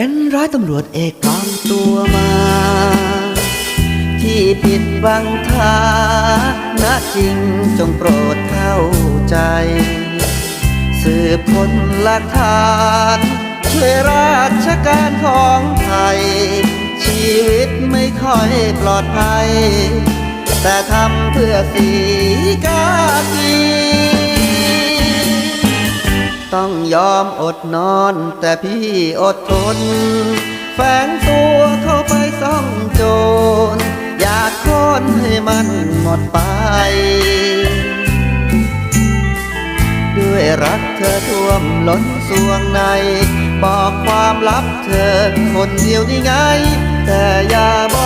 ายตำรวจเอกปลอมตัวมา ที่ปิดบังทานะจริงจงโปรดเข้าใจ สืบค้นหลักฐานช่วยราชการของไทย ชีวิตไม่ค่อยปลอดภัย แต่ทำเพื่อสีกากี ต้องยอมอดนอนแต่พี่อดทน แฝงตัวเข้าไปซ่องโจร อยากค้นให้มันหมดไป ด้วยรักเธอท่วมล้นสวงใน บอกความลับเธอคนเดียวนี่ไง แต่อย่าบอก